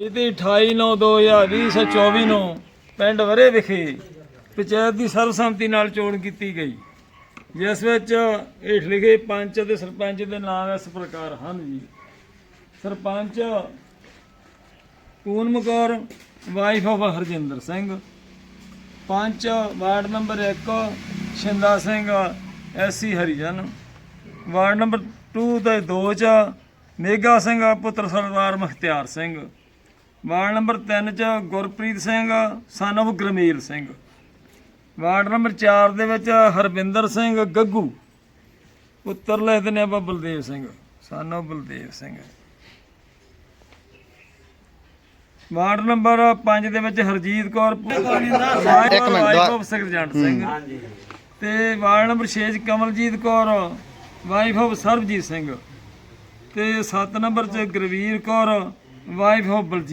ਇਹਦੀ 28 9 2020 24 ਨੂੰ ਪਿੰਡ ਵਰੇ ਵਿਖੇ ਪੰਚਾਇਤ ਦੀ ਸਰਬਸੰਮਤੀ ਨਾਲ ਚੋਣ ਕੀਤੀ ਗਈ। ਜਿਸ ਵਿੱਚ ਹੇਠ ਲਿਖੇ ਪੰਚ ਅਤੇ ਸਰਪੰਚ ਦੇ ਨਾਮ ਇਸ ਪ੍ਰਕਾਰ ਹਨ ਜੀ। Sarpanch Poonam Kaur wife of Harjinder Singh. Panch ward number 1 Shinda Singh SC Harijan. Ward number 2 ਤੇ 2 ਚ ਮੇਗਾ ਸਿੰਘ, ਪੁੱਤਰ ਸਰਦਾਰ ਮੁਖਤਿਆਰ ਸਿੰਘ। ਵਾਰਡ ਨੰਬਰ 3 ਚ Gurpreet Singh son of Garmel Singh. Ward number 4 ਦੇ ਵਿੱਚ ਹਰਬਿੰਦਰ ਸਿੰਘ ਗੱਗੂ। ਪੁੱਤਰ ਲਿਖਦੇ ਨੇ ਆਪਾਂ Baldev Singh son of Baldev Singh. Ward number 5 ਦੇ ਵਿੱਚ ਹਰਜੀਤ ਕੌਰ ਮਿੰਟ ਆਫ ਸਰਜੰਟ ਸਿੰਘ। ਤੇ ਵਾਰਡ ਨੰਬਰ 6 ਚ ਕਮਲਜੀਤ ਕੌਰ ਵਾਈਫ ਆਫ ਸਰਬਜੀਤ ਸਿੰਘ। ਤੇ 7 ਨੰਬਰ 'ਚ ਗੁਰਵੀਰ ਕੌਰ ਵਾਈਫ ਆਫ ਬਲਜੀਤ